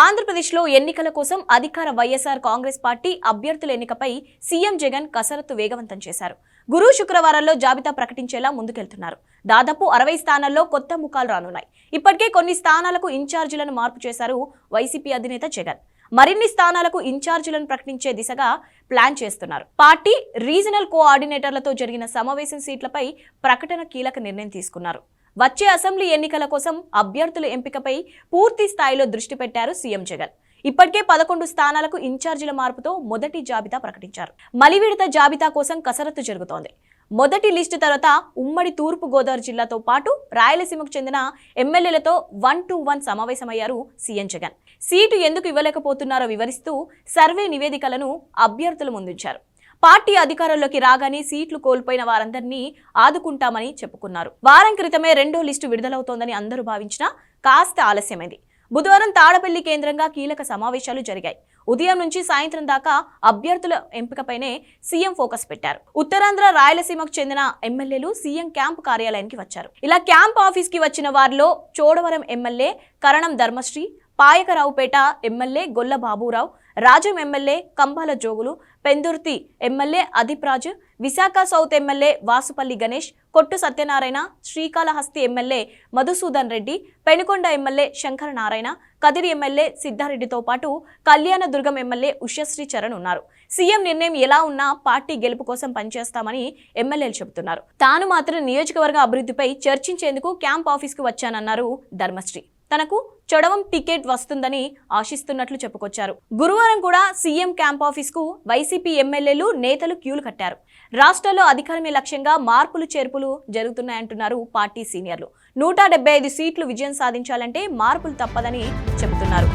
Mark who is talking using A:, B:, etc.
A: ఆంధ్రప్రదేశ్లో ఎన్నికల కోసం అధికార వైఎస్ఆర్ కాంగ్రెస్ పార్టీ అభ్యర్థుల ఎన్నికపై సీఎం జగన్ కసరత్తు వేగవంతం చేశారు. గురు శుక్రవారాల్లో జాబితా ప్రకటించేలా ముందుకెళ్తున్నారు. దాదాపు అరవై స్థానాల్లో కొత్త ముఖాలు రానున్నాయి. ఇప్పటికే కొన్ని స్థానాలకు ఇన్ఛార్జీలను మార్పు చేశారు వైసీపీ అధినేత జగన్. మరిన్ని స్థానాలకు ఇన్ఛార్జీలను ప్రకటించే దిశగా ప్లాన్ చేస్తున్నారు. పార్టీ రీజనల్ కోఆర్డినేటర్లతో జరిగిన సమావేశం సీట్లపై ప్రకటన కీలక నిర్ణయం తీసుకున్నారు. వచ్చే అసెంబ్లీ ఎన్నికల కోసం అభ్యర్థుల ఎంపికపై పూర్తి స్థాయిలో దృష్టి పెట్టారు సీఎం జగన్. ఇప్పటికే పదకొండు స్థానాలకు ఇన్ఛార్జీల మార్పుతో మొదటి జాబితా ప్రకటించారు. మలివిడత జాబితా కోసం కసరత్తు జరుగుతోంది. మొదటి లిస్టు తర్వాత ఉమ్మడి తూర్పు గోదావరి జిల్లాతో పాటు రాయలసీమకు చెందిన ఎమ్మెల్యేలతో వన్ టు వన్ సమావేశమయ్యారు సీఎం జగన్. సీటు ఎందుకు ఇవ్వలేకపోతున్నారో వివరిస్తూ సర్వే నివేదికలను అభ్యర్థులు ముందుంచారు. పార్టీ అధికారంలోకి రాగానే సీట్లు కోల్పోయిన వారందరినీ ఆదుకుంటామని చెప్పుకున్నారు. వారం క్రితమే రెండో లిస్టు విడుదలవుతోందని అందరూ భావించినా కాస్త ఆలస్యమైంది. బుధవారం తాడపల్లి కేంద్రంగా కీలక సమావేశాలు జరిగాయి. ఉదయం నుంచి సాయంత్రం దాకా అభ్యర్థుల ఎంపికపైనే సీఎం ఫోకస్ పెట్టారు. ఉత్తరాంధ్ర రాయలసీమకు చెందిన ఎమ్మెల్యేలు సీఎం క్యాంప్ కార్యాలయానికి వచ్చారు. ఇలా క్యాంప్ ఆఫీస్కి వచ్చిన వారిలో Chodavaram MLA Karanam Dharmasri Payakaraopeta MLA Golla Baburao Rajam MLA Kambala Jogulu Pendurthi MLA Adeep Visakha South MLA Vasupalli Ganesh Kottu Satyanarayana Srikalahasti MLA Madhusudan Reddy Penukonda MLA Shankara Narayana Kadiri MLA సిద్ధారెడ్డితో పాటు Kalyanadurgam MLA Ushasri Charan ఉన్నారు. CM నిర్ణయం ఎలా ఉన్నా party గెలుపు కోసం పనిచేస్తామని ఎమ్మెల్యేలు చెబుతున్నారు. తాను మాత్రం నియోజకవర్గ అభివృద్ధిపై చర్చించేందుకు క్యాంప్ ఆఫీస్కు వచ్చానన్నారు ధర్మశ్రీ. తనకు చొడవం టికెట్ వస్తుందని ఆశిస్తున్నట్లు చెప్పుకొచ్చారు. గురువారం కూడా సీఎం క్యాంప్ ఆఫీస్కు వైసీపీ ఎమ్మెల్యేలు నేతలు క్యూలు కట్టారు. రాష్ట్రంలో అధికారమే లక్ష్యంగా మార్పులు చేర్పులు జరుగుతున్నాయంటున్నారు పార్టీ సీనియర్లు. నూట ఐదు సీట్లు విజయం సాధించాలంటే మార్పులు తప్పదని చెబుతున్నారు.